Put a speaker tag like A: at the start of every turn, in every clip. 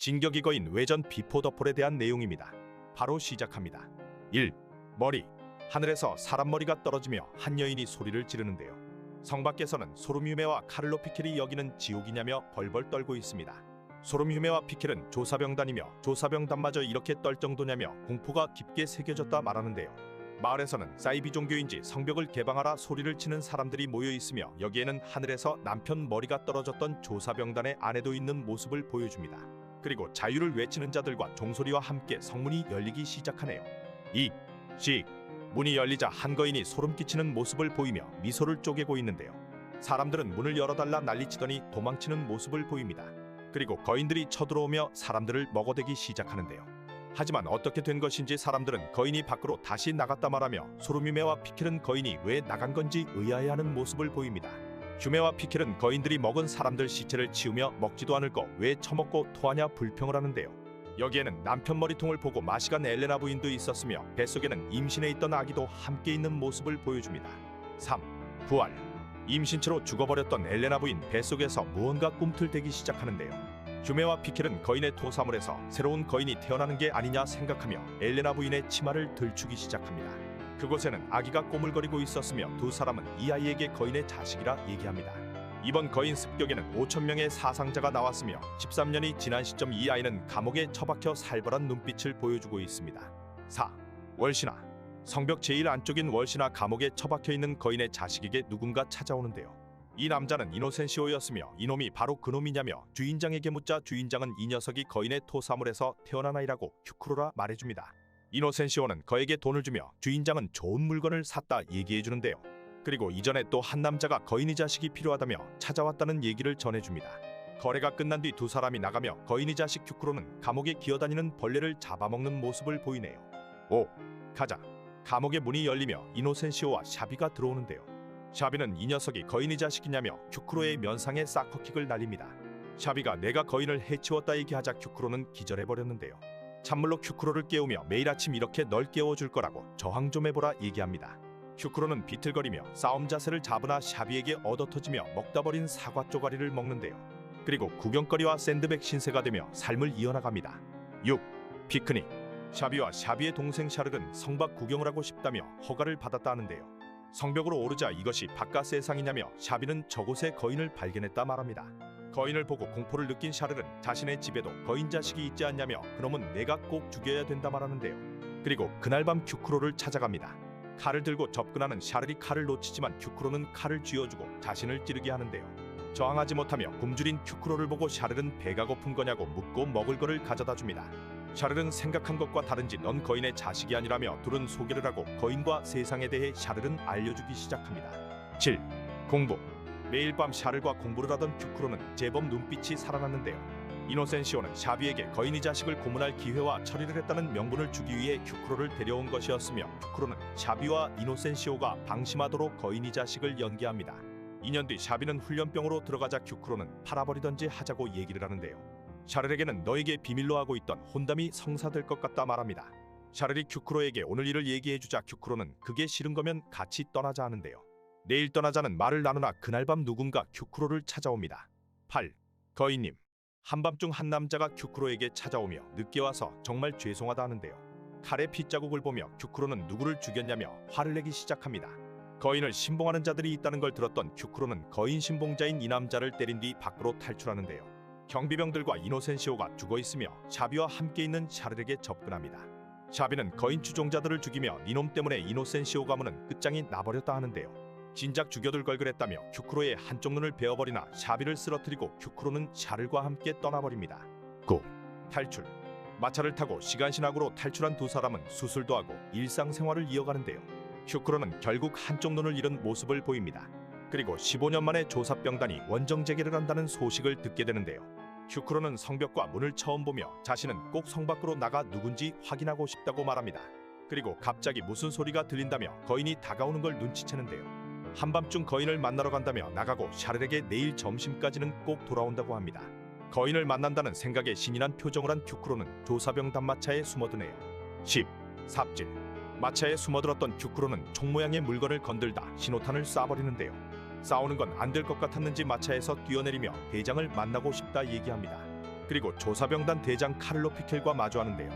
A: 진격이 거인 외전 비포더폴에 대한 내용입니다. 바로 시작합니다. 1. 머리 하늘에서 사람 머리가 떨어지며 한 여인이 소리를 지르는데요. 성 밖에서는 소름휴메와 카를로 피켈이 여기는 지옥이냐며 벌벌 떨고 있습니다. 소름휴메와 피켈은 조사병단이며 조사병단마저 이렇게 떨 정도냐며 공포가 깊게 새겨졌다 말하는데요. 마을에서는 사이비 종교인지 성벽을 개방하라 소리를 치는 사람들이 모여 있으며 여기에는 하늘에서 남편 머리가 떨어졌던 조사병단의 아내도 있는 모습을 보여줍니다. 그리고 자유를 외치는 자들과 종소리와 함께 성문이 열리기 시작하네요. 2. 시 문이 열리자 한 거인이 소름 끼치는 모습을 보이며 미소를 쪼개고 있는데요. 사람들은 문을 열어달라 난리치더니 도망치는 모습을 보입니다. 그리고 거인들이 쳐들어오며 사람들을 먹어대기 시작하는데요. 하지만 어떻게 된 것인지 사람들은 거인이 밖으로 다시 나갔다 말하며 소름유메와 피켈은 거인이 왜 나간 건지 의아해하는 모습을 보입니다. 휴메와 피켈은 거인들이 먹은 사람들 시체를 치우며 먹지도 않을 거 왜 처먹고 토하냐 불평을 하는데요. 여기에는 남편 머리통을 보고 마시간 엘레나 부인도 있었으며 뱃속에는 임신해 있던 아기도 함께 있는 모습을 보여줍니다. 3. 부활 임신체로 죽어버렸던 엘레나 부인 뱃속에서 무언가 꿈틀대기 시작하는데요. 휴메와 피켈은 거인의 토사물에서 새로운 거인이 태어나는 게 아니냐 생각하며 엘레나 부인의 치마를 들추기 시작합니다. 그곳에는 아기가 꼬물거리고 있었으며 두 사람은 이 아이에게 거인의 자식이라 얘기합니다. 이번 거인 습격에는 5천 명의 사상자가 나왔으며 13년이 지난 시점 이 아이는 감옥에 처박혀 살벌한 눈빛을 보여주고 있습니다. 4. 월신아 성벽 제일 안쪽인 월신아 감옥에 처박혀 있는 거인의 자식에게 누군가 찾아오는데요. 이 남자는 이노센시오였으며 이놈이 바로 그놈이냐며 주인장에게 묻자 주인장은 이 녀석이 거인의 토사물에서 태어난 아이라고 큐크로라 말해줍니다. 이노센시오는 그에게 돈을 주며 주인장은 좋은 물건을 샀다 얘기해 주는데요. 그리고 이전에 또 한 남자가 거인이 자식이 필요하다며 찾아왔다는 얘기를 전해줍니다. 거래가 끝난 뒤 두 사람이 나가며 거인이 자식 큐크로는 감옥에 기어다니는 벌레를 잡아먹는 모습을 보이네요. 5. 가자. 감옥의 문이 열리며 이노센시오와 샤비가 들어오는데요. 샤비는 이 녀석이 거인이 자식이냐며 큐크로의 면상에 사커킥을 날립니다. 샤비가 내가 거인을 해치웠다 얘기하자 큐크로는 기절해버렸는데요. 찬물로 큐크로를 깨우며 매일 아침 이렇게 널 깨워줄 거라고 저항 좀 해보라 얘기합니다. 큐크로는 비틀거리며 싸움 자세를 잡으나 샤비에게 얻어터지며 먹다 버린 사과 쪼가리를 먹는데요. 그리고 구경거리와 샌드백 신세가 되며 삶을 이어나갑니다. 6. 피크닉 샤비와 샤비의 동생 샤르는 성박 구경을 하고 싶다며 허가를 받았다는데요. 성벽으로 오르자 이것이 바깥 세상이냐며 샤비는 저곳에 거인을 발견했다 말합니다. 거인을 보고 공포를 느낀 샤르는 자신의 집에도 거인 자식이 있지 않냐며 그놈은 내가 꼭 죽여야 된다 말하는데요. 그리고 그날 밤 큐크로를 찾아갑니다. 칼을 들고 접근하는 샤르리 칼을 놓치지만 큐크로는 칼을 쥐어주고 자신을 찌르게 하는데요. 저항하지 못하며 굶주린 큐크로를 보고 샤르는 배가 고픈 거냐고 묻고 먹을 거를 가져다 줍니다. 샤르는 생각한 것과 다른지 넌 거인의 자식이 아니라며 둘은 소개를 하고 거인과 세상에 대해 샤르는 알려주기 시작합니다. 7. 공부 매일 밤 샤르과 공부를 하던 큐크로는 제법 눈빛이 살아났는데요. 이노센시오는 샤비에게 거인이 자식을 고문할 기회와 처리를 했다는 명분을 주기 위해 큐크로를 데려온 것이었으며 큐크로는 샤비와 이노센시오가 방심하도록 거인이 자식을 연기합니다. 2년 뒤 샤비는 훈련병으로 들어가자 큐크로는 팔아버리던지 하자고 얘기를 하는데요. 샤르에게는 너에게 비밀로 하고 있던 혼담이 성사될 것 같다 말합니다. 샤르리 큐크로에게 오늘 일을 얘기해주자 큐크로는 그게 싫은 거면 같이 떠나자 하는데요. 내일 떠나자는 말을 나누나 그날 밤 누군가 큐크로를 찾아옵니다. 8. 거인님 한밤중 한 남자가 큐크로에게 찾아오며 늦게 와서 정말 죄송하다 하는데요. 칼의 핏자국을 보며 큐크로는 누구를 죽였냐며 화를 내기 시작합니다. 거인을 신봉하는 자들이 있다는 걸 들었던 큐크로는 거인 신봉자인 이 남자를 때린 뒤 밖으로 탈출하는데요. 경비병들과 이노센시오가 죽어 있으며 샤비와 함께 있는 샤르에게 접근합니다. 샤비는 거인 추종자들을 죽이며 니놈 때문에 이노센시오 가문은 끝장이 나버렸다 하는데요. 진작 죽여둘 걸 그랬다며 큐크로의 한쪽 눈을 베어버리나 샤비를 쓰러뜨리고 큐크로는 샤를과 함께 떠나버립니다. 9. 탈출 마차를 타고 시간신학으로 탈출한 두 사람은 수술도 하고 일상생활을 이어가는데요. 큐크로는 결국 한쪽 눈을 잃은 모습을 보입니다. 그리고 15년 만에 조사병단이 원정 재개를 한다는 소식을 듣게 되는데요. 큐크로는 성벽과 문을 처음 보며 자신은 꼭 성 밖으로 나가 누군지 확인하고 싶다고 말합니다. 그리고 갑자기 무슨 소리가 들린다며 거인이 다가오는 걸 눈치채는데요. 한밤중 거인을 만나러 간다며 나가고 샤르에게 내일 점심까지는 꼭 돌아온다고 합니다. 거인을 만난다는 생각에 신이 난 표정을 한 큐크로는 조사병 단마차에 숨어드네요. 10. 삽질 마차에 숨어들었던 큐크로는 총 모양의 물건을 건들다 신호탄을 쏴버리는데요. 싸우는 건 안 될 것 같았는지 마차에서 뛰어내리며 대장을 만나고 싶다 얘기합니다. 그리고 조사병단 대장 카를로 피켈과 마주하는데요.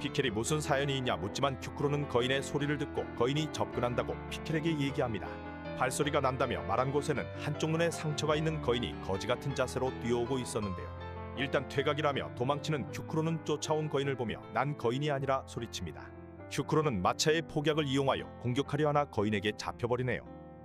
A: 피켈이 무슨 사연이 있냐 묻지만 큐크로는 거인의 소리를 듣고 거인이 접근한다고 피켈에게 얘기합니다. 발소리가 난다며 말한 곳에는 한쪽 눈에 상처가 있는 거인이 거지 같은 자세로 뛰어오고 있었는데요. 일단 퇴각이라며 도망치는 큐크로는 쫓아온 거인을 보며 난 거인이 아니라 소리칩니다. 큐크로는 마차의 폭약을 이용하여 공격하려 하나 거인에게 잡혀버리네요.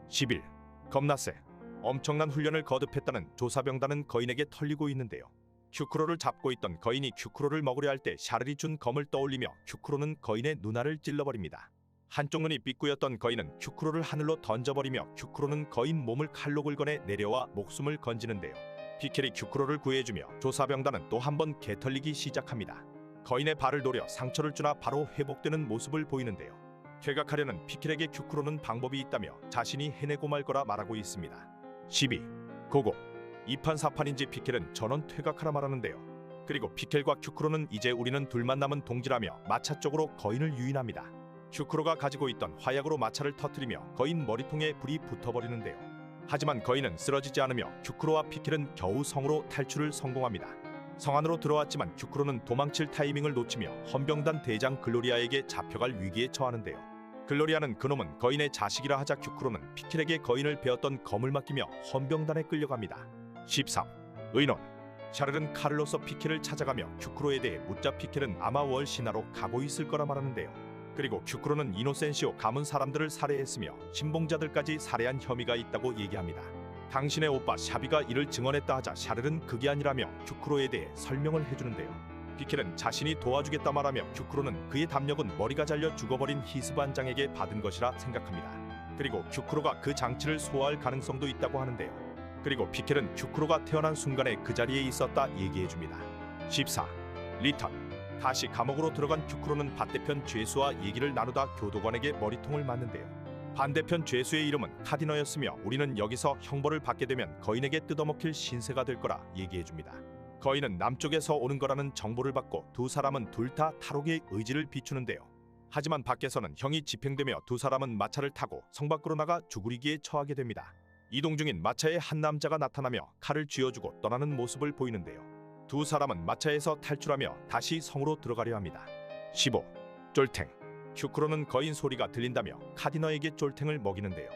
A: 10일 겁나 세 엄청난 훈련을 거듭했다는 조사병단은 거인에게 털리고 있는데요. 큐크로를 잡고 있던 거인이 큐크로를 먹으려 할 때 샤를이 준 검을 떠올리며 큐크로는 거인의 눈알을 찔러버립니다. 한쪽 눈이 삐꾸였던 거인은 큐크로를 하늘로 던져버리며 큐크로는 거인 몸을 칼로 긁어내 내려와 목숨을 건지는데요. 피켈이 큐크로를 구해주며 조사병단은 또 한 번 개털리기 시작합니다. 거인의 발을 노려 상처를 주나 바로 회복되는 모습을 보이는데요. 퇴각하려는 피켈에게 큐크로는 방법이 있다며 자신이 해내고 말 거라 말하고 있습니다. 12. 고고. 이판사판인지 피켈은 전원 퇴각하라 말하는데요. 그리고 피켈과 큐크로는 이제 우리는 둘만 남은 동지라며 마차 쪽으로 거인을 유인합니다. 큐크로가 가지고 있던 화약으로 마차를 터뜨리며 거인 머리통에 불이 붙어버리는데요. 하지만 거인은 쓰러지지 않으며 큐크로와 피켈은 겨우 성으로 탈출을 성공합니다. 성 안으로 들어왔지만 큐크로는 도망칠 타이밍을 놓치며 헌병단 대장 글로리아에게 잡혀갈 위기에 처하는데요. 글로리아는 그놈은 거인의 자식이라 하자 큐크로는 피켈에게 거인을 베었던 검을 맡기며 헌병단에 끌려갑니다. 13. 의논 샤를은 카를로서 피켈을 찾아가며 큐크로에 대해 묻자 피켈은 아마 월 신하로 가고 있을 거라 말하는데요. 그리고 큐크로는 이노센시오 가문 사람들을 살해했으며 신봉자들까지 살해한 혐의가 있다고 얘기합니다. 당신의 오빠 샤비가 이를 증언했다 하자 샤를은 그게 아니라며 큐크로에 대해 설명을 해주는데요. 피켈은 자신이 도와주겠다 말하며 큐크로는 그의 담력은 머리가 잘려 죽어버린 히스반장에게 받은 것이라 생각합니다. 그리고 큐크로가 그 장치를 소화할 가능성도 있다고 하는데요. 그리고 피켈은 큐크로가 태어난 순간에 그 자리에 있었다 얘기해줍니다. 14. 리턴 다시 감옥으로 들어간 큐크로는 반대편 죄수와 얘기를 나누다 교도관에게 머리통을 맞는데요. 반대편 죄수의 이름은 카디너였으며 우리는 여기서 형벌을 받게 되면 거인에게 뜯어먹힐 신세가 될 거라 얘기해줍니다. 거인은 남쪽에서 오는 거라는 정보를 받고 두 사람은 둘 다 탈옥의 의지를 비추는데요. 하지만 밖에서는 형이 집행되며 두 사람은 마차를 타고 성 밖으로 나가 죽으리기에 처하게 됩니다. 이동 중인 마차에 한 남자가 나타나며 칼을 쥐어주고 떠나는 모습을 보이는데요. 두 사람은 마차에서 탈출하며 다시 성으로 들어가려 합니다. 15. 쫄탱 큐크로는 거인 소리가 들린다며 카디너에게 쫄탱을 먹이는데요.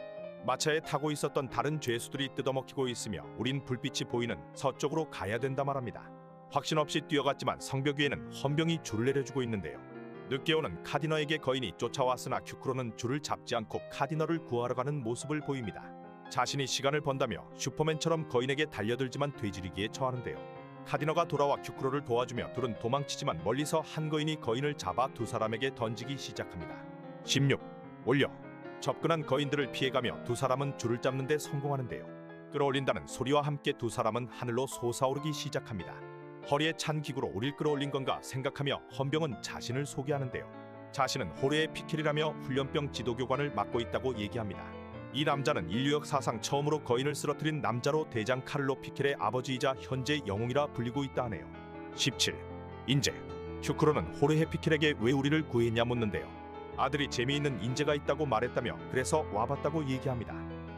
A: 마차에 타고 있었던 다른 죄수들이 뜯어먹히고 있으며 우린 불빛이 보이는 서쪽으로 가야 된다 말합니다. 확신 없이 뛰어갔지만 성벽 위에는 헌병이 줄을 내려주고 있는데요. 늦게 오는 카디너에게 거인이 쫓아왔으나 큐크로는 줄을 잡지 않고 카디너를 구하러 가는 모습을 보입니다. 자신이 시간을 번다며 슈퍼맨처럼 거인에게 달려들지만 되지르기에 처하는데요. 카디너가 돌아와 큐크로를 도와주며 둘은 도망치지만 멀리서 한 거인이 거인을 잡아 두 사람에게 던지기 시작합니다. 16. 올려 접근한 거인들을 피해가며 두 사람은 줄을 잡는 데 성공하는데요. 끌어올린다는 소리와 함께 두 사람은 하늘로 솟아오르기 시작합니다. 허리에 찬 기구로 우릴 끌어올린 건가 생각하며 헌병은 자신을 소개하는데요. 자신은 호르의 피켈이라며 훈련병 지도교관을 맡고 있다고 얘기합니다. 이 남자는 인류 역 사상 처음으로 거인을 쓰러뜨린 남자로 대장 카를로 피켈의 아버지이자 현재 영웅이라 불리고 있다 하네요. 17. 인재 슈크로는 호르헤 피켈에게 왜 우리를 구했냐 묻는데요. 아들이 재미있는 인재가 있다고 말했다며 그래서 와봤다고 얘기합니다.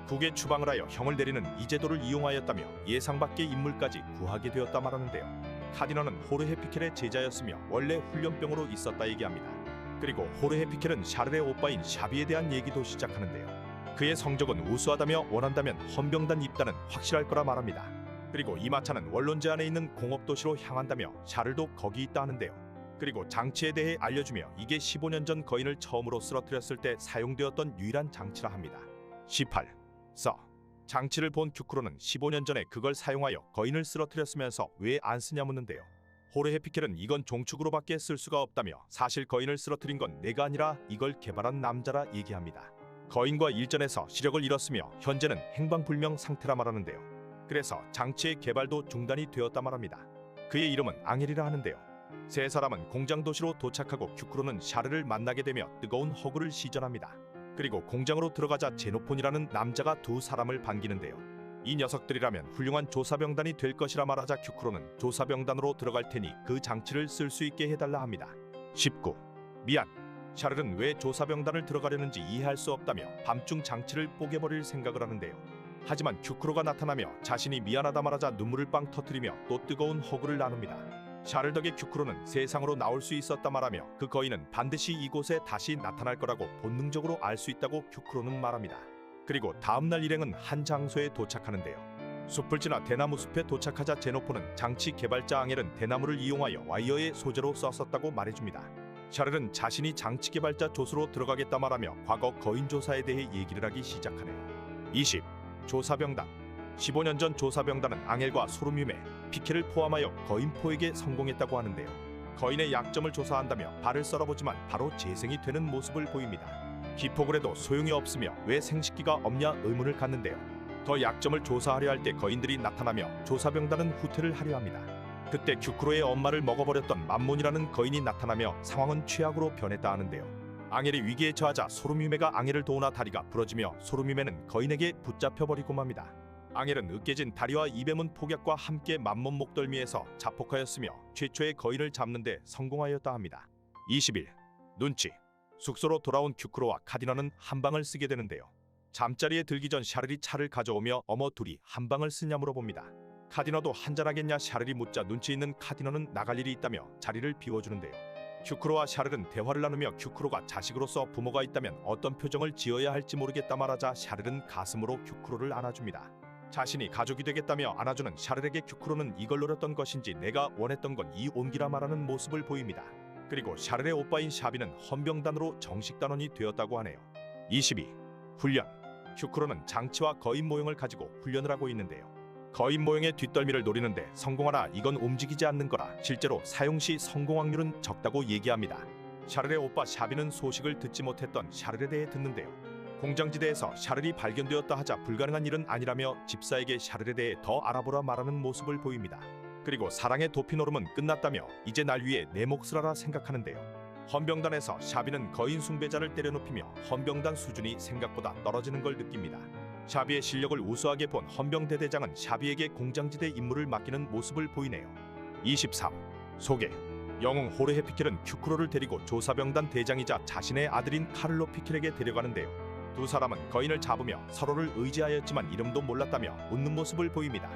A: 국에 추방을 하여 형을 내리는 이 제도를 이용하였다며 예상 밖의 인물까지 구하게 되었다 말하는데요. 카디너는 호르헤 피켈의 제자였으며 원래 훈련병으로 있었다 얘기합니다. 그리고 호르헤 피켈은 샤르의 오빠인 샤비에 대한 얘기도 시작하는데요. 그의 성적은 우수하다며 원한다면 헌병단 입단은 확실할 거라 말합니다. 그리고 이 마차는 원론제 안에 있는 공업도시로 향한다며 샤를도 거기 있다 하는데요. 그리고 장치에 대해 알려주며 이게 15년 전 거인을 처음으로 쓰러뜨렸을 때 사용되었던 유일한 장치라 합니다. 18. 써 장치를 본 큐크로는 15년 전에 그걸 사용하여 거인을 쓰러뜨렸으면서 왜 안 쓰냐 묻는데요. 호르헤 피켈은 이건 종축으로밖에 쓸 수가 없다며 사실 거인을 쓰러뜨린 건 내가 아니라 이걸 개발한 남자라 얘기합니다. 거인과 일전에서 시력을 잃었으며 현재는 행방불명 상태라 말하는데요. 그래서 장치의 개발도 중단이 되었다 말합니다. 그의 이름은 앙헬이라 하는데요. 세 사람은 공장 도시로 도착하고 큐크로는 샤르를 만나게 되며 뜨거운 허구를 시전합니다. 그리고 공장으로 들어가자 제노폰이라는 남자가 두 사람을 반기는데요. 이 녀석들이라면 훌륭한 조사병단이 될 것이라 말하자 큐크로는 조사병단으로 들어갈 테니 그 장치를 쓸 수 있게 해달라 합니다. 19. 미안. 샤를은 왜 조사병단을 들어가려는지 이해할 수 없다며 밤중 장치를 뽀개버릴 생각을 하는데요. 하지만 큐크로가 나타나며 자신이 미안하다 말하자 눈물을 빵 터뜨리며 또 뜨거운 허구를 나눕니다. 샤를 덕의 큐크로는 세상으로 나올 수 있었다 말하며 그 거인은 반드시 이곳에 다시 나타날 거라고 본능적으로 알 수 있다고 큐크로는 말합니다. 그리고 다음 날 일행은 한 장소에 도착하는데요. 숲을 지나 대나무 숲에 도착하자 제노포는 장치 개발자 앙헬은 대나무를 이용하여 와이어의 소재로 썼었다고 말해줍니다. 샤를은 자신이 장치 개발자 조수로 들어가겠다 말하며 과거 거인 조사에 대해 얘기를 하기 시작하네요. 20. 조사병단 15년 전 조사병단은 앙헬과 소르뮴의 피케를 포함하여 거인포에게 성공했다고 하는데요. 거인의 약점을 조사한다며 발을 썰어보지만 바로 재생이 되는 모습을 보입니다. 해도 소용이 없으며 왜 생식기가 없냐 의문을 갖는데요. 더 약점을 조사하려 할 때 거인들이 나타나며 조사병단은 후퇴를 하려 합니다. 그때 큐크로의 엄마를 먹어버렸던 맘몬이라는 거인이 나타나며 상황은 최악으로 변했다 하는데요. 앙헬이 위기에 처하자 소르뮤메가 앙헬을 도우나 다리가 부러지며 소르뮤메는 거인에게 붙잡혀 버리고 맙니다. 앙헬은 으깨진 다리와 이뱀은 폭약과 함께 맘몬 목덜미에서 자폭하였으며 최초의 거인을 잡는 데 성공하였다 합니다. 20일 눈치 숙소로 돌아온 큐크로와 카디너는 한 방을 쓰게 되는데요. 잠자리에 들기 전 샤를이 차를 가져오며 어머 둘이 한 방을 쓰냐 물어봅니다. 카디너도 한잔하겠냐 샤를이 묻자 눈치 있는 카디너는 나갈 일이 있다며 자리를 비워주는데요. 큐크로와 샤를은 대화를 나누며 큐크로가 자식으로서 부모가 있다면 어떤 표정을 지어야 할지 모르겠다 말하자 샤를은 가슴으로 큐크로를 안아줍니다. 자신이 가족이 되겠다며 안아주는 샤를에게 큐크로는 이걸 노렸던 것인지 내가 원했던 건 이 온기라 말하는 모습을 보입니다. 그리고 샤를의 오빠인 샤비는 헌병단으로 정식 단원이 되었다고 하네요. 22. 훈련 큐크로는 장치와 거인 모형을 가지고 훈련을 하고 있는데요. 거인 모형의 뒷덜미를 노리는데 성공하나 이건 움직이지 않는 거라 실제로 사용 시 성공 확률은 적다고 얘기합니다. 샤를의 오빠 샤비는 소식을 듣지 못했던 샤를에 대해 듣는데요. 공장지대에서 샤를이 발견되었다 하자 불가능한 일은 아니라며 집사에게 샤를에 대해 더 알아보라 말하는 모습을 보입니다. 그리고 사랑의 도피노름은 끝났다며 이제 날 위해 내 몫을 하라 생각하는데요. 헌병단에서 샤비는 거인 숭배자를 때려눕히며 헌병단 수준이 생각보다 떨어지는 걸 느낍니다. 샤비의 실력을 우수하게 본 헌병대 대장은 샤비에게 공장지대 임무를 맡기는 모습을 보이네요. 23. 소개 영웅 호르 헤 피켈은 큐크로를 데리고 조사병단 대장이자 자신의 아들인 카를로 피켈에게 데려가는데요. 두 사람은 거인을 잡으며 서로를 의지하였지만 이름도 몰랐다며 웃는 모습을 보입니다.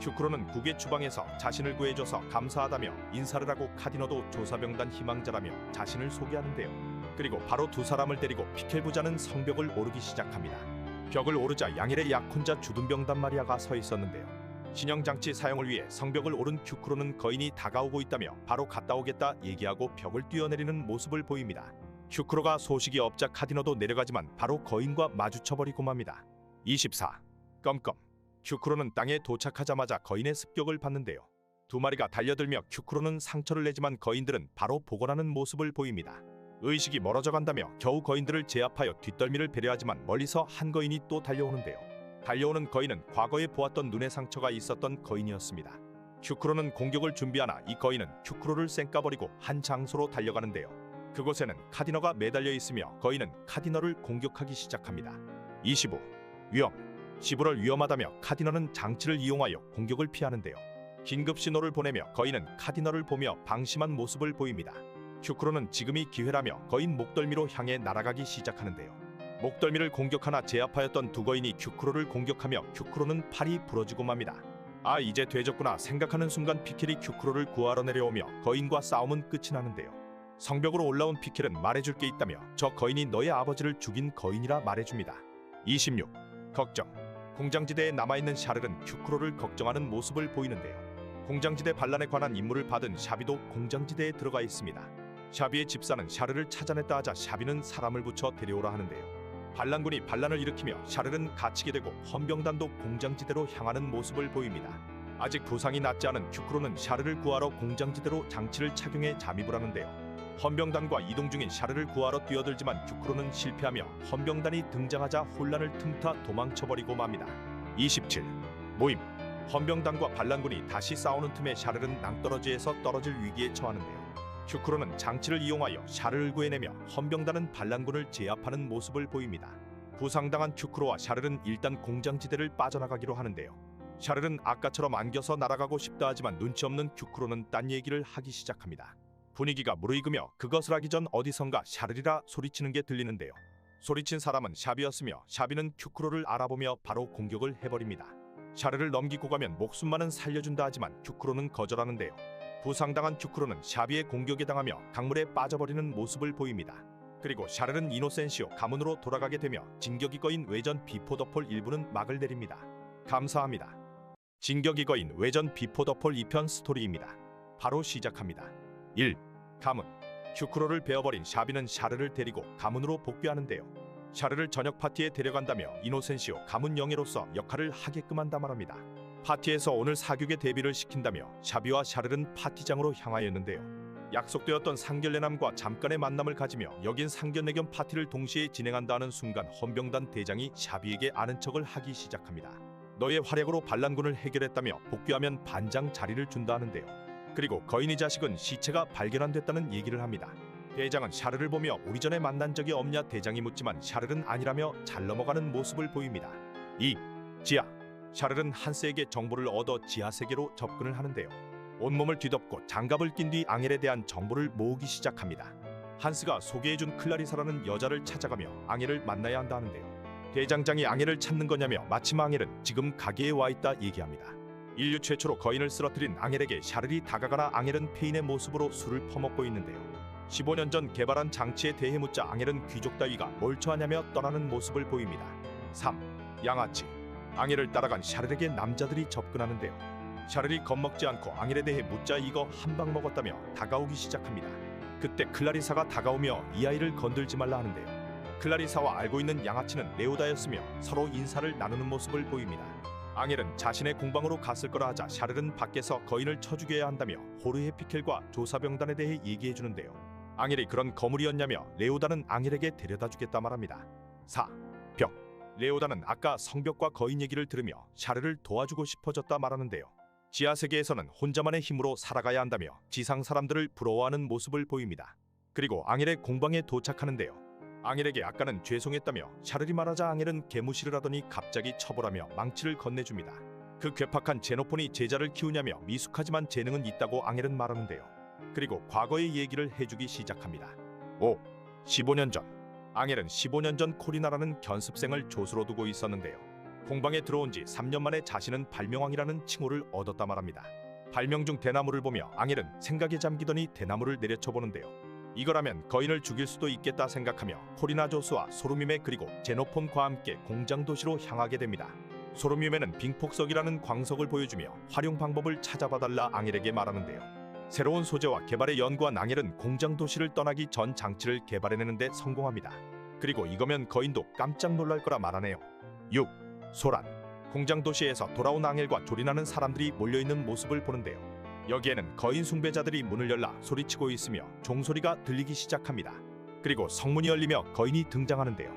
A: 큐크로는 국의 주방에서 자신을 구해줘서 감사하다며 인사를 하고 카디노도 조사병단 희망자라며 자신을 소개하는데요. 그리고 바로 두 사람을 데리고 피켈 부자는 성벽을 오르기 시작합니다. 벽을 오르자 양일의 약 혼자 주둔병단 마리아가 서 있었는데요. 신형 장치 사용을 위해 성벽을 오른 큐크로는 거인이 다가오고 있다며 바로 갔다 오겠다 얘기하고 벽을 뛰어내리는 모습을 보입니다. 큐크로가 소식이 없자 카디노도 내려가지만 바로 거인과 마주쳐버리고 맙니다. 24. 껌껌 큐크로는 땅에 도착하자마자 거인의 습격을 받는데요. 두 마리가 달려들며 큐크로는 상처를 내지만 거인들은 바로 복원하는 모습을 보입니다. 의식이 멀어져 간다며 겨우 거인들을 제압하여 뒷덜미를 배려하지만 멀리서 한 거인이 또 달려오는데요. 달려오는 거인은 과거에 보았던 눈의 상처가 있었던 거인이었습니다. 큐크로는 공격을 준비하나 이 거인은 큐크로를 쌩까버리고 한 장소로 달려가는데요. 그곳에는 카디너가 매달려 있으며 거인은 카디너를 공격하기 시작합니다. 25. 위험 11월 위험하다며 카디너는 장치를 이용하여 공격을 피하는데요. 긴급 신호를 보내며 거인은 카디너를 보며 방심한 모습을 보입니다. 큐크로는 지금이 기회라며 거인 목덜미로 향해 날아가기 시작하는데요. 목덜미를 공격하나 제압하였던 두 거인이 큐크로를 공격하며 큐크로는 팔이 부러지고 맙니다. 아 이제 되졌구나 생각하는 순간 피켈이 큐크로를 구하러 내려오며 거인과 싸움은 끝이 나는데요. 성벽으로 올라온 피켈은 말해줄 게 있다며 저 거인이 너의 아버지를 죽인 거인이라 말해줍니다. 26. 걱정 공장지대에 남아있는 샤를은 큐크로를 걱정하는 모습을 보이는데요. 공장지대 반란에 관한 임무를 받은 샤비도 공장지대에 들어가 있습니다. 샤비의 집사는 샤르를 찾아냈다 하자 샤비는 사람을 붙여 데려오라 하는데요. 반란군이 반란을 일으키며 샤르는 갇히게 되고 헌병단도 공장지대로 향하는 모습을 보입니다. 아직 부상이 낫지 않은 큐크로는 샤르를 구하러 공장지대로 장치를 착용해 잠입을 하는데요. 헌병단과 이동 중인 샤르를 구하러 뛰어들지만 큐크로는 실패하며 헌병단이 등장하자 혼란을 틈타 도망쳐버리고 맙니다. 27. 모임 헌병단과 반란군이 다시 싸우는 틈에 샤르는 낭떠러지에서 떨어질 위기에 처하는데요. 큐크로는 장치를 이용하여 샤르를 구해내며 헌병단은 반란군을 제압하는 모습을 보입니다. 부상당한 큐크로와 샤르는 일단 공장지대를 빠져나가기로 하는데요. 샤르는 아까처럼 안겨서 날아가고 싶다 하지만 눈치 없는 큐크로는 딴 얘기를 하기 시작합니다. 분위기가 무르익으며 그것을 하기 전 어디선가 샤르리라 소리치는 게 들리는데요. 소리친 사람은 샤비였으며 샤비는 큐크로를 알아보며 바로 공격을 해버립니다. 샤르를 넘기고 가면 목숨만은 살려준다 하지만 큐크로는 거절하는데요. 부상당한 큐크로는 샤비의 공격에 당하며 강물에 빠져버리는 모습을 보입니다. 그리고 샤를은 이노센시오 가문으로 돌아가게 되며 진격이 거인 외전 비포더폴 일부는 막을 내립니다. 감사합니다. 진격이 거인 외전 비포더폴 2편 스토리입니다. 바로 시작합니다. 1. 가문 큐크로를 베어버린 샤비는 샤르를 데리고 가문으로 복귀하는데요. 샤르를 저녁 파티에 데려간다며 이노센시오 가문 영예로서 역할을 하게끔 한다 말합니다. 파티에서 오늘 사격의 대비를 시킨다며 샤비와 샤르는 파티장으로 향하였는데요. 약속되었던 상견례남과 잠깐의 만남을 가지며 여긴 상견례 겸 파티를 동시에 진행한다는 순간 헌병단 대장이 샤비에게 아는 척을 하기 시작합니다. 너의 활약으로 반란군을 해결했다며 복귀하면 반장 자리를 준다 하는데요. 그리고 거인의 자식은 시체가 발견됐다는 얘기를 합니다. 대장은 샤르를 보며 우리 전에 만난 적이 없냐 대장이 묻지만 샤르는 아니라며 잘 넘어가는 모습을 보입니다. 2. 지하 샤르는 한스에게 정보를 얻어 지하 세계로 접근을 하는데요. 온몸을 뒤덮고 장갑을 낀 뒤 앙헬에 대한 정보를 모으기 시작합니다. 한스가 소개해준 클라리사라는 여자를 찾아가며 앙헬을 만나야 한다 하는데요. 대장장이 앙헬을 찾는 거냐며 마침 앙헬은 지금 가게에 와 있다 얘기합니다. 인류 최초로 거인을 쓰러뜨린 앙헬에게 샤를이 다가가나 앙헬은 페인의 모습으로 술을 퍼먹고 있는데요. 15년 전 개발한 장치에 대해 묻자 앙헬은 귀족 따위가 뭘 처하냐며 떠나는 모습을 보입니다. 3. 양아치 앙헬을 따라간 샤를에게 남자들이 접근하는데요. 샤를이 겁먹지 않고 앙헬에 대해 묻자 이거 한 방 먹었다며 다가오기 시작합니다. 그때 클라리사가 다가오며 이 아이를 건들지 말라 하는데요. 클라리사와 알고 있는 양아치는 레오다였으며 서로 인사를 나누는 모습을 보입니다. 앙헬은 자신의 공방으로 갔을 거라 하자 샤를은 밖에서 거인을 쳐죽여야 한다며 호르헤 피켈과 조사병단에 대해 얘기해 주는데요. 앙헬이 그런 거물이었냐며 레오다는 앙헬에게 데려다 주겠다 말합니다. 4. 벽 레오다는 아까 성벽과 거인 얘기를 들으며 샤르를 도와주고 싶어졌다 말하는데요. 지하 세계에서는 혼자만의 힘으로 살아가야 한다며 지상 사람들을 부러워하는 모습을 보입니다. 그리고 앙헬의 공방에 도착하는데요. 앙헬에게 아까는 죄송했다며 샤르리 말하자 앙헬은 개무시를 하더니 갑자기 처벌하며 망치를 건네줍니다. 그 괴팍한 제노폰이 제자를 키우냐며 미숙하지만 재능은 있다고 앙헬은 말하는데요. 그리고 과거의 얘기를 해주기 시작합니다. 5. 15년 전 앙헬은 15년 전 코리나라는 견습생을 조수로 두고 있었는데요. 공방에 들어온 지 3년 만에 자신은 발명왕이라는 칭호를 얻었다 말합니다. 발명 중 대나무를 보며 앙헬은 생각에 잠기더니 대나무를 내려쳐 보는데요. 이거라면 거인을 죽일 수도 있겠다 생각하며 코리나 조수와 소르밈에 그리고 제노폰과 함께 공장 도시로 향하게 됩니다. 소르밈에는 빙폭석이라는 광석을 보여주며 활용 방법을 찾아봐달라 앙헬에게 말하는데요. 새로운 소재와 개발에 연구한 앙헬은 공장 도시를 떠나기 전 장치를 개발해내는 데 성공합니다. 그리고 이거면 거인도 깜짝 놀랄 거라 말하네요. 6. 소란 공장 도시에서 돌아온 앙헬과 조린하는 사람들이 몰려있는 모습을 보는데요. 여기에는 거인 숭배자들이 문을 열라 소리치고 있으며 종소리가 들리기 시작합니다. 그리고 성문이 열리며 거인이 등장하는데요.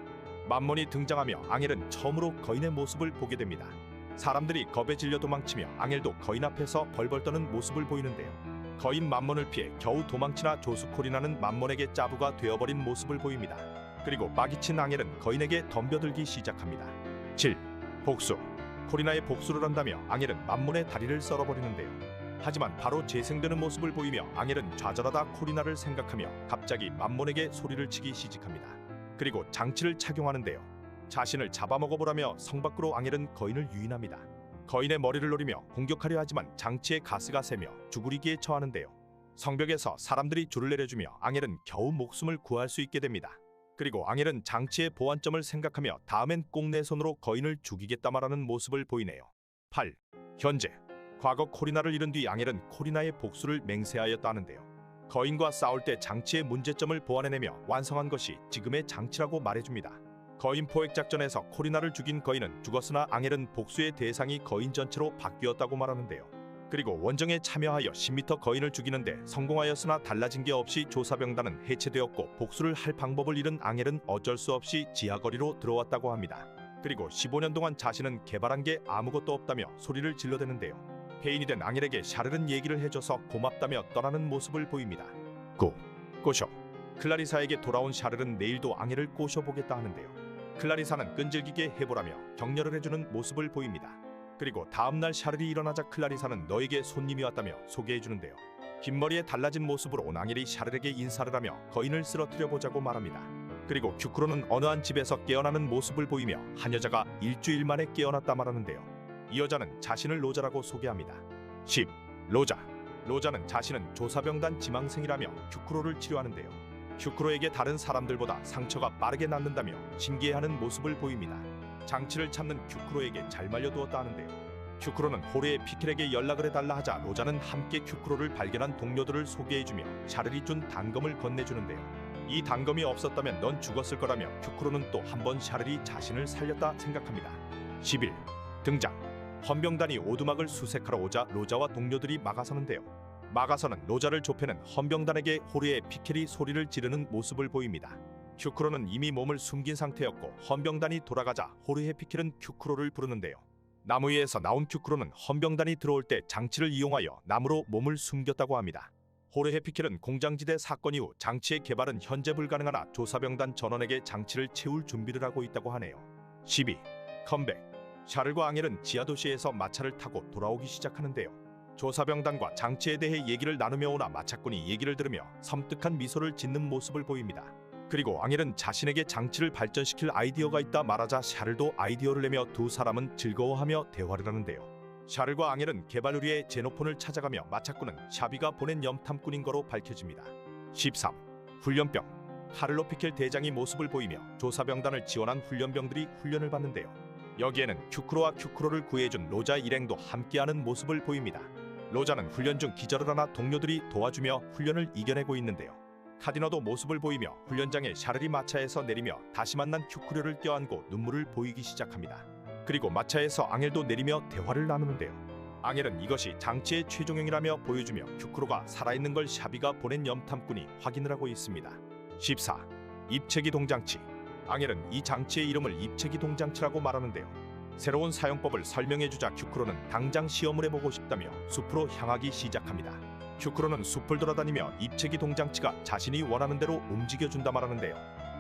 A: 만몬이 등장하며 앙헬은 처음으로 거인의 모습을 보게 됩니다. 사람들이 겁에 질려 도망치며 앙헬도 거인 앞에서 벌벌 떠는 모습을 보이는데요. 거인 만몬을 피해 겨우 도망치나 조수콜이나는 만몬에게 짜부가 되어버린 모습을 보입니다. 그리고 빠기친 앙헬은 거인에게 덤벼들기 시작합니다. 7. 복수 코리나의 복수를 한다며 앙헬은 만몬의 다리를 썰어버리는데요. 하지만 바로 재생되는 모습을 보이며 앙헬은 좌절하다 코리나를 생각하며 갑자기 만몬에게 소리를 치기 시작합니다. 그리고 장치를 착용하는데요. 자신을 잡아먹어보라며 성 밖으로 앙헬은 거인을 유인합니다. 거인의 머리를 노리며 공격하려 하지만 장치에 가스가 새며 죽으리기에 처하는데요. 성벽에서 사람들이 줄을 내려주며 앙헬은 겨우 목숨을 구할 수 있게 됩니다. 그리고 앙헬은 장치의 보안점을 생각하며 다음엔 꼭 내 손으로 거인을 죽이겠다 말하는 모습을 보이네요. 8. 현재 과거 코리나를 잃은 뒤 앙헬은 코리나의 복수를 맹세하였다 하는데요. 거인과 싸울 때 장치의 문제점을 보완해내며 완성한 것이 지금의 장치라고 말해줍니다. 거인 포획 작전에서 코리나를 죽인 거인은 죽었으나 앙헬은 복수의 대상이 거인 전체로 바뀌었다고 말하는데요. 그리고 원정에 참여하여 10m 거인을 죽이는데 성공하였으나 달라진 게 없이 조사병단은 해체되었고 복수를 할 방법을 잃은 앙헬은 어쩔 수 없이 지하거리로 들어왔다고 합니다. 그리고 15년 동안 자신은 개발한 게 아무것도 없다며 소리를 질러대는데요. 폐인이 된 앙헬에게 샤르른 얘기를 해줘서 고맙다며 떠나는 모습을 보입니다. 9. 꼬셔 클라리사에게 돌아온 샤르른 내일도 앙헬을 꼬셔보겠다 하는데요. 클라리사는 끈질기게 해보라며 격려를 해주는 모습을 보입니다. 그리고 다음날 샤르리 일어나자 클라리사는 너에게 손님이 왔다며 소개해주는데요. 긴 머리에 달라진 모습으로 온 앙헬이 샤르에게 인사를 하며 거인을 쓰러뜨려 보자고 말합니다. 그리고 큐크로는 어느 한 집에서 깨어나는 모습을 보이며 한 여자가 일주일 만에 깨어났다 말하는데요. 이 여자는 자신을 로자라고 소개합니다. 10. 로자 로자는 자신은 조사병단 지망생이라며 큐크로를 치료하는데요. 큐크로에게 다른 사람들보다 상처가 빠르게 낫는다며 신기해하는 모습을 보입니다. 장치를 찾는 큐크로에게 잘 말려두었다 하는데요. 큐크로는 호르의 피켈에게 연락을 해달라 하자 로자는 함께 큐크로를 발견한 동료들을 소개해주며 샤를이 준 단검을 건네주는데요. 이 단검이 없었다면 넌 죽었을 거라며 큐크로는 또 한 번 샤를이 자신을 살렸다 생각합니다. 10일 등장 헌병단이 오두막을 수색하러 오자 로자와 동료들이 막아서는데요. 막아서는 로자를 좁혀는 헌병단에게 호르의 피켈이 소리를 지르는 모습을 보입니다. 큐크로는 이미 몸을 숨긴 상태였고 헌병단이 돌아가자 호르의 피켈은 큐크로를 부르는데요. 나무 위에서 나온 큐크로는 헌병단이 들어올 때 장치를 이용하여 나무로 몸을 숨겼다고 합니다. 호르 해피켈은 공장지대 사건 이후 장치의 개발은 현재 불가능하나 조사병단 전원에게 장치를 채울 준비를 하고 있다고 하네요. 12. 컴백 샤를과 앙헬은 지하도시에서 마차를 타고 돌아오기 시작하는데요. 조사병단과 장치에 대해 얘기를 나누며 오나 마차꾼이 얘기를 들으며 섬뜩한 미소를 짓는 모습을 보입니다. 그리고 앙헬은 자신에게 장치를 발전시킬 아이디어가 있다 말하자 샤를도 아이디어를 내며 두 사람은 즐거워하며 대화를 하는데요. 샤를과 앙헬은 개발 의뢰의 제노폰을 찾아가며 마차꾼은 샤비가 보낸 염탐꾼인 거로 밝혀집니다. 13. 훈련병 카를로 피켈 대장이 모습을 보이며 조사병단을 지원한 훈련병들이 훈련을 받는데요. 여기에는 큐크로와 큐크로를 구해준 로자 일행도 함께하는 모습을 보입니다. 로자는 훈련 중 기절을 하나 동료들이 도와주며 훈련을 이겨내고 있는데요. 카디너도 모습을 보이며 훈련장에 샤를이 마차에서 내리며 다시 만난 큐크로를 껴안고 눈물을 보이기 시작합니다. 그리고 마차에서 앙헬도 내리며 대화를 나누는데요. 앙헬은 이것이 장치의 최종형이라며 보여주며 큐크로가 살아있는 걸 샤비가 보낸 염탐꾼이 확인을 하고 있습니다. 14. 입체기 동장치 앙헬은 이 장치의 이름을 입체기 동장치라고 말하는데요. 새로운 사용법을 설명해주자 큐크로는 당장 시험을 해보고 싶다며 숲으로 향하기 시작합니다. 큐크로는 숲을 돌아다니며 입체기 동장치가 자신이 원하는 대로 움직여준다 말하는데요.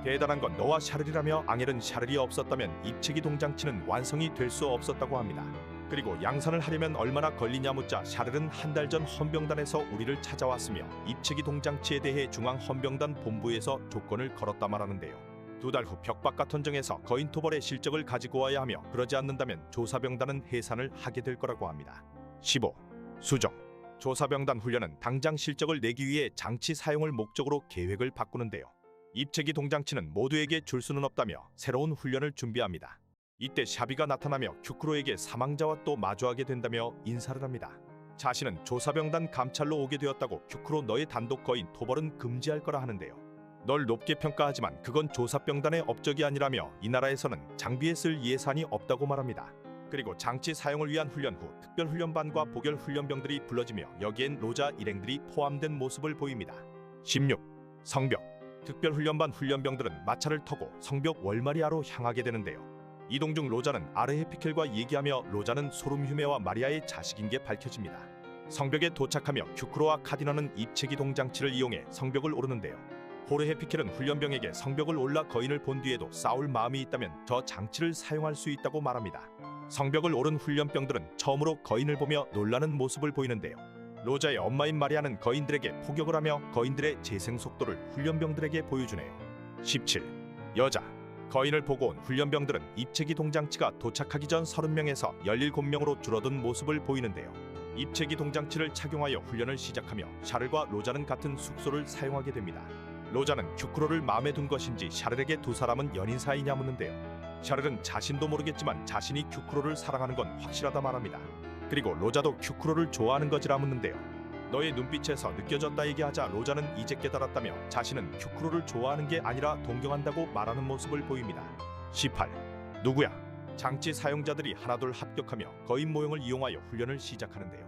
A: 대단한 건 너와 샤를이라며 앙헬은 샤를이 없었다면 입체기 동장치는 완성이 될 수 없었다고 합니다. 그리고 양산을 하려면 얼마나 걸리냐 묻자 샤를은 한 달 전 헌병단에서 우리를 찾아왔으며 입체기 동장치에 대해 중앙 헌병단 본부에서 조건을 걸었다 말하는데요. 두 달 후 벽박과 턴정에서 거인 토벌의 실적을 가지고 와야 하며 그러지 않는다면 조사병단은 해산을 하게 될 거라고 합니다. 15. 수정 조사병단 훈련은 당장 실적을 내기 위해 장치 사용을 목적으로 계획을 바꾸는데요. 입체기 동장치는 모두에게 줄 수는 없다며 새로운 훈련을 준비합니다. 이때 샤비가 나타나며 큐크로에게 사망자와 또 마주하게 된다며 인사를 합니다. 자신은 조사병단 감찰로 오게 되었다고 큐크로 너의 단독 거인 토벌은 금지할 거라 하는데요. 널 높게 평가하지만 그건 조사병단의 업적이 아니라며 이 나라에서는 장비에 쓸 예산이 없다고 말합니다. 그리고 장치 사용을 위한 훈련 후 특별 훈련반과 보결 훈련병들이 불러지며 여기엔 로자 일행들이 포함된 모습을 보입니다. 16. 성벽 특별 훈련반 훈련병들은 마차를 타고 성벽 월마리아로 향하게 되는데요. 이동 중 로자는 아르헤 피켈과 얘기하며 로자는 소름 휴메와 마리아의 자식인 게 밝혀집니다. 성벽에 도착하며 큐크로와 카디너는 입체기 동장치를 이용해 성벽을 오르는데요. 호르헤 피켈은 훈련병에게 성벽을 올라 거인을 본 뒤에도 싸울 마음이 있다면 저 장치를 사용할 수 있다고 말합니다. 성벽을 오른 훈련병들은 처음으로 거인을 보며 놀라는 모습을 보이는데요. 로자의 엄마인 마리아는 거인들에게 포격을 하며 거인들의 재생 속도를 훈련병들에게 보여주네요. 17. 여자 거인을 보고 온 훈련병들은 입체기 동장치가 도착하기 전 30명에서 17명으로 줄어든 모습을 보이는데요. 입체기 동장치를 착용하여 훈련을 시작하며 샤를과 로자는 같은 숙소를 사용하게 됩니다. 로자는 큐크로를 마음에 둔 것인지 샤를에게 두 사람은 연인 사이냐 묻는데요. 샤를은 자신도 모르겠지만 자신이 큐크로를 사랑하는 건 확실하다 말합니다. 그리고 로자도 큐크로를 좋아하는 거지라 묻는데요. 너의 눈빛에서 느껴졌다 얘기하자 로자는 이제 깨달았다며 자신은 큐크로를 좋아하는 게 아니라 동경한다고 말하는 모습을 보입니다. 18. 누구야? 장치 사용자들이 하나둘 합격하며 거인 모형을 이용하여 훈련을 시작하는데요.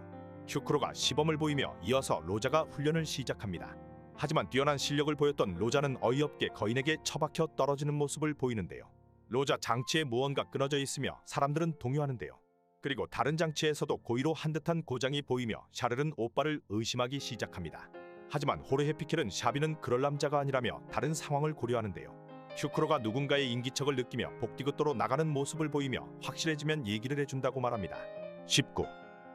A: 큐크로가 시범을 보이며 이어서 로자가 훈련을 시작합니다. 하지만 뛰어난 실력을 보였던 로자는 어이없게 거인에게 처박혀 떨어지는 모습을 보이는데요. 로자 장치에 무언가 끊어져 있으며 사람들은 동요하는데요. 그리고 다른 장치에서도 고의로 한 듯한 고장이 보이며 샤를은 오빠를 의심하기 시작합니다. 하지만 호르 헤 피켈은 샤비는 그럴 남자가 아니라며 다른 상황을 고려하는데요. 큐크로가 누군가의 인기척을 느끼며 복디귿도로 나가는 모습을 보이며 확실해지면 얘기를 해준다고 말합니다. 19.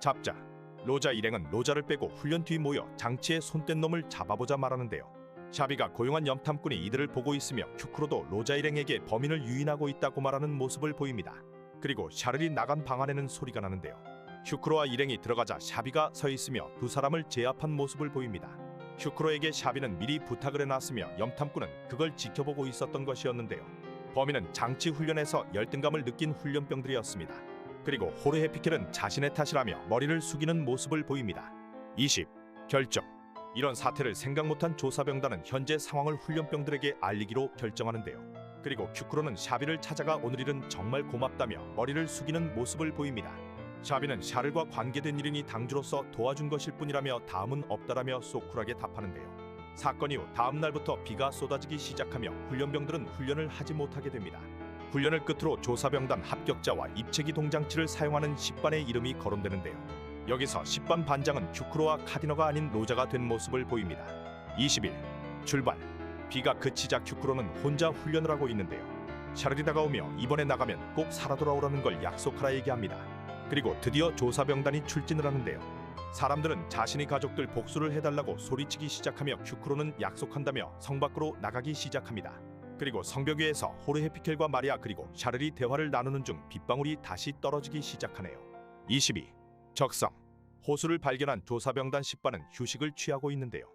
A: 잡자 로자 일행은 로자를 빼고 훈련 뒤 모여 장치에 손뗀 놈을 잡아보자 말하는데요. 샤비가 고용한 염탐꾼이 이들을 보고 있으며 큐크로도 로자 일행에게 범인을 유인하고 있다고 말하는 모습을 보입니다. 그리고 샤를이 나간 방 안에는 소리가 나는데요. 슈크로와 일행이 들어가자 샤비가 서 있으며 두 사람을 제압한 모습을 보입니다. 슈크로에게 샤비는 미리 부탁을 해놨으며 염탐꾼은 그걸 지켜보고 있었던 것이었는데요. 범인은 장치 훈련에서 열등감을 느낀 훈련병들이었습니다. 그리고 호르헤 피켈은 자신의 탓이라며 머리를 숙이는 모습을 보입니다. 20. 결정 이런 사태를 생각 못한 조사병단은 현재 상황을 훈련병들에게 알리기로 결정하는데요. 그리고 큐크로는 샤비를 찾아가 오늘 일은 정말 고맙다며 머리를 숙이는 모습을 보입니다. 샤비는 샤를과 관계된 일이니 당주로서 도와준 것일 뿐이라며 다음은 없다라며 쏙 쿨하게 답하는데요. 사건 이후 다음 날부터 비가 쏟아지기 시작하며 훈련병들은 훈련을 하지 못하게 됩니다. 훈련을 끝으로 조사병단 합격자와 입체기 동장치를 사용하는 10반의 이름이 거론되는데요. 여기서 10반 반장은 큐크로와 카디너가 아닌 로자가 된 모습을 보입니다. 20일 출발. 비가 그치자 큐크로는 혼자 훈련을 하고 있는데요. 샤를이 다가오며 이번에 나가면 꼭 살아 돌아오라는 걸 약속하라 얘기합니다. 그리고 드디어 조사병단이 출진을 하는데요. 사람들은 자신의 가족들 복수를 해달라고 소리치기 시작하며 큐크로는 약속한다며 성 밖으로 나가기 시작합니다. 그리고 성벽 위에서 호르헤 피켈과 마리아 그리고 샤를이 대화를 나누는 중 빗방울이 다시 떨어지기 시작하네요. 22. 적성 호수를 발견한 조사병단 10반은 휴식을 취하고 있는데요.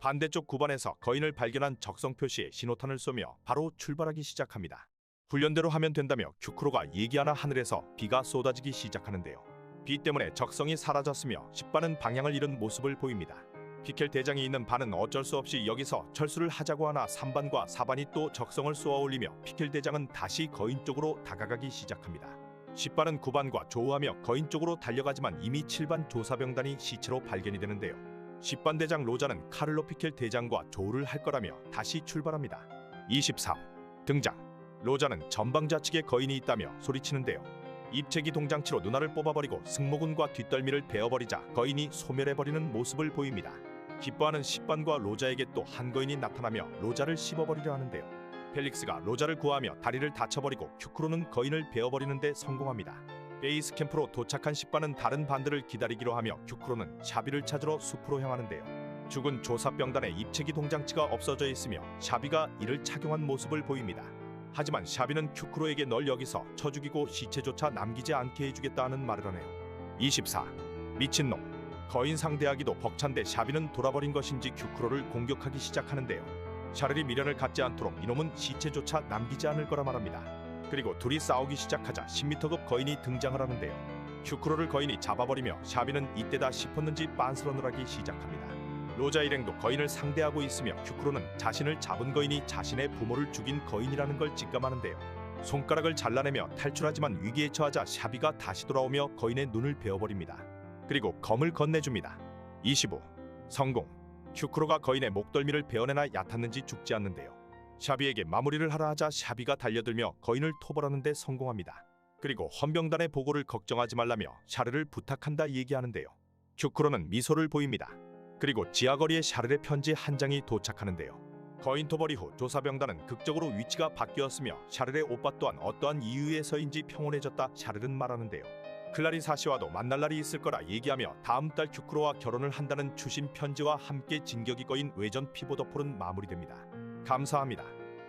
A: 반대쪽 구반에서 거인을 발견한 적성 표시에 신호탄을 쏘며 바로 출발하기 시작합니다. 훈련대로 하면 된다며 큐크로가 얘기하나 하늘에서 비가 쏟아지기 시작하는데요. 비 때문에 적성이 사라졌으며 10반은 방향을 잃은 모습을 보입니다. 피켈 대장이 있는 반은 어쩔 수 없이 여기서 철수를 하자고 하나 3반과 4반이 또 적성을 쏘아 올리며 피켈 대장은 다시 거인 쪽으로 다가가기 시작합니다. 10반은 9반과 조우하며 거인 쪽으로 달려가지만 이미 7반 조사병단이 시체로 발견이 되는데요. 10반 대장 로자는 카를로 피켈 대장과 조우를 할 거라며 다시 출발합니다. 23. 등장. 로자는 전방자 측에 거인이 있다며 소리치는데요. 입체기 동장치로 누나를 뽑아버리고 승모근과 뒷덜미를 베어버리자 거인이 소멸해버리는 모습을 보입니다. 기뻐하는 10반과 로자에게 또 한 거인이 나타나며 로자를 씹어버리려 하는데요. 펠릭스가 로자를 구하며 다리를 다쳐버리고 큐크로는 거인을 베어버리는데 성공합니다. 베이스 캠프로 도착한 10반은 다른 반들을 기다리기로 하며 큐크로는 샤비를 찾으러 숲으로 향하는데요. 죽은 조사병단의 입체기 동장치가 없어져 있으며 샤비가 이를 착용한 모습을 보입니다. 하지만 샤비는 큐크로에게 널 여기서 쳐 죽이고 시체조차 남기지 않게 해주겠다는 말을 하네요. 24. 미친놈. 거인 상대하기도 벅찬데 샤비는 돌아버린 것인지 큐크로를 공격하기 시작하는데요. 샤를이 미련을 갖지 않도록 이놈은 시체조차 남기지 않을 거라 말합니다. 그리고 둘이 싸우기 시작하자 10m급 거인이 등장을 하는데요. 큐크로를 거인이 잡아버리며 샤비는 이때다 싶었는지 빤스런을 하기 시작합니다. 로자 일행도 거인을 상대하고 있으며 큐크로는 자신을 잡은 거인이 자신의 부모를 죽인 거인이라는 걸 직감하는데요. 손가락을 잘라내며 탈출하지만 위기에 처하자 샤비가 다시 돌아오며 거인의 눈을 베어버립니다. 그리고 검을 건네줍니다. 25. 성공. 큐크로가 거인의 목덜미를 베어내나 얕았는지 죽지 않는데요. 샤비에게 마무리를 하라 하자 샤비가 달려들며 거인을 토벌하는데 성공합니다. 그리고 헌병단의 보고를 걱정하지 말라며 샤르를 부탁한다 얘기하는데요. 큐크로는 미소를 보입니다. 그리고 지하거리에 샤르의 편지 한 장이 도착하는데요. 거인 토벌 이 후 조사병단은 극적으로 위치가 바뀌었으며 샤르의 오빠 또한 어떠한 이유에서인지 평온해졌다 샤르는 말하는데요. 클라리사 씨와도 만날 날이 있을 거라 얘기하며 다음 달 큐크로와 결혼을 한다는 추심 편지와 함께 진격이 거인 외전 피보더폴은 마무리됩니다. 감사합니다.